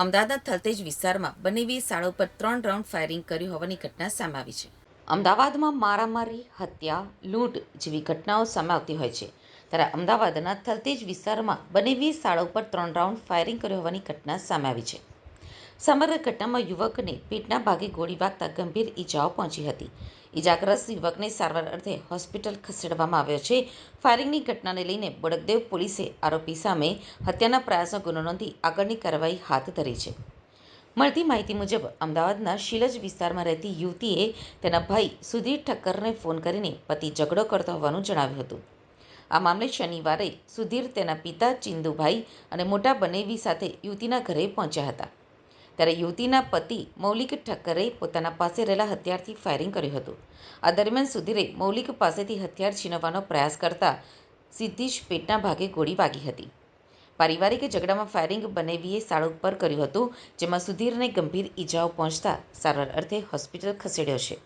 અમદાવાદના થલતેજ વિસ્તારમાં બનેવી શાળા પર ત્રણ રાઉન્ડ ફાયરિંગ કર્યું હોવાની ઘટના સામે આવી છે. અમદાવાદમાં મારામારી, હત્યા, લૂંટ જેવી ઘટનાઓ સામે આવતી હોય છે. ત્યારે અમદાવાદના થલતેજ વિસ્તારમાં બનેવી શાળા ઉપર ત્રણ રાઉન્ડ ફાયરિંગ કર્યું હોવાની ઘટના સામે આવી છે. સમગ્ર ઘટનામાં યુવકને પેટના ભાગે ગોળી વાગતા ગંભીર ઈજાઓ પહોંચી હતી. ઈજાગ્રસ્ત યુવકને સારવાર અર્થે હોસ્પિટલ ખસેડવામાં આવ્યો છે. ફાયરિંગની ઘટનાને લઈને બળદેવ પોલીસે આરોપી સામે હત્યાના પ્રયાસનો ગુનો નોંધી આગળની કાર્યવાહી હાથ ધરી છે. મળતી માહિતી મુજબ, અમદાવાદના શિલજ વિસ્તારમાં રહેતી યુવતીએ તેના ભાઈ સુધીર ઠક્કરને ફોન કરીને પતિ ઝઘડો કરતો હોવાનું જણાવ્યું હતું. આ મામલે શનિવારે સુધીર તેના પિતા ચિંદુભાઈ અને મોટા બનેવી સાથે યુવતીના ઘરે પહોંચ્યા હતા. ત્યારે યુવતીના પતિ મૌલિક ઠક્કરે પોતાના પાસે રહેલા હથિયારથી ફાયરિંગ કર્યું હતું. આ દરમિયાન સુધીરે મૌલિક પાસેથી હથિયાર છીનવવાનો પ્રયાસ કરતા સીધી જ પેટના ભાગે ગોળી વાગી હતી. પારિવારિક ઝઘડામાં ફાયરિંગ બનેવીએ શાળા ઉપર કર્યું હતું, જેમાં સુધીરને ગંભીર ઈજાઓ પહોંચતા સારવાર અર્થે હોસ્પિટલ ખસેડ્યો છે.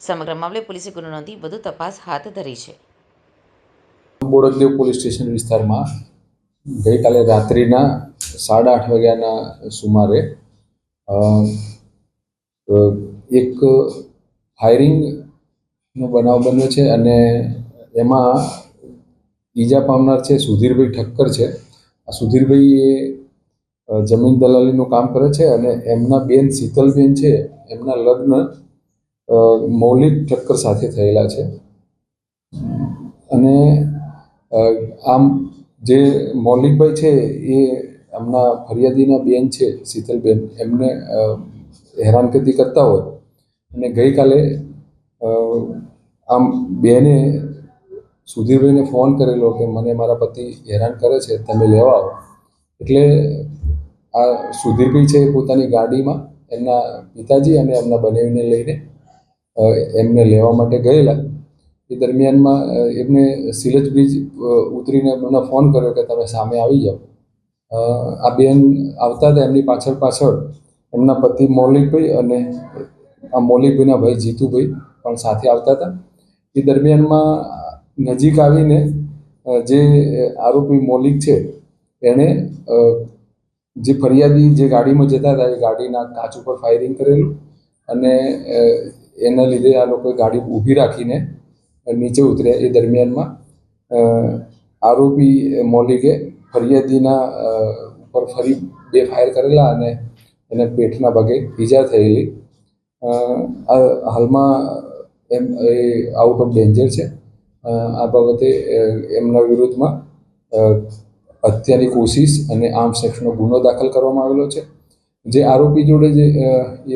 સમગ્ર મામલે પોલીસે ગુનો નોંધી વધુ તપાસ હાથ ધરી છે. બોડકદેવ પોલીસ સ્ટેશન વિસ્તારમાં ગઈકાલે રાત્રિના સાડા આઠ વાગ્યાના સુમારે એક ફાયરિંગનો બનાવ બન્યો છે અને એમાં ઈજા પામનાર છે સુધીરભાઈ ઠક્કર છે. આ સુધીરભાઈ એ જમીન દલાલીનું કામ કરે છે અને એમના બેન શીતલબેન છે, એમના લગ્ન મૌલિક ઠક્કર સાથે થયેલા છે. અને આમ જે મૌલિકભાઈ છે એ એમના ફરિયાદીના બેન છે, શીતલબેન, એમને હેરાનગતિ કરતા હોય. અને ગઈકાલે આમ બેને સુધીરભાઈને ફોન કરેલો કે મને મારા પતિ હેરાન કરે છે, તમે લેવા આવો. એટલે આ સુધીરભાઈ છે પોતાની ગાડીમાં એમના પિતાજી અને એમના બનેવીને લઈને એમને લેવા માટે ગયેલા. એ દરમિયાનમાં એમને સિલજ બ્રિજ ઉતરીને મને ફોન કર્યો કે તમે સામે આવી જાઓ. આ બેન આવતા હતા એમની પાછળ પાછળ. એમના પતિ મૌલિકભાઈ અને આ મૌલિકભાઈના ભાઈ જીતુભાઈ પણ સાથે આવતા હતા. એ દરમિયાનમાં નજીક આવીને જે આરોપી મૌલિક છે, એણે જે ફરિયાદી જે ગાડીમાં જતા હતા, એ ગાડીના કાચ ઉપર ફાયરિંગ કરેલું અને એના લીધે આ લોકોએ ગાડી ઊભી રાખીને નીચે ઉતર્યા. એ દરમિયાનમાં આરોપી મૌલિકે ફરિયાદીના ઉપર ફરી બે ફાયર કરેલા અને એને પેટના ભાગે ઈજા થયેલી. હાલમાં એમ, એ આઉટ ઓફ ડેન્જર છે. આ બાબતે એમના વિરુદ્ધમાં હત્યાની કોશિશ અને આર્મ સેક્સનો ગુનો દાખલ કરવામાં આવેલો છે. જે આરોપી જોડે જે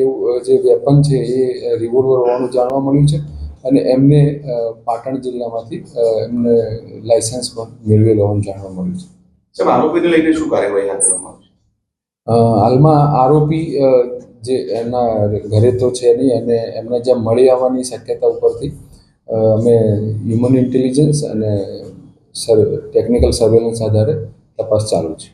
એવું જે વેપન છે એ રિવોલ્વર હોવાનું જાણવા મળ્યું છે અને એમને પાટણ જિલ્લામાંથી એમને લાયસન્સ પણ મેળવેલ હોવાનું જાણવા મળ્યું છે. સાહેબ, આરોપીને લઈને શું કાર્યવાહી હાથ ધરવામાં હાલમાં આરોપી જે એમના ઘરે તો છે નહીં, અને એમને જ્યાં મળી આવવાની શક્યતા ઉપરથી અમે હ્યુમન ઇન્ટેલિજન્સ અને સર ટેકનિકલ સર્વેલન્સ આધારે તપાસ ચાલુ છે.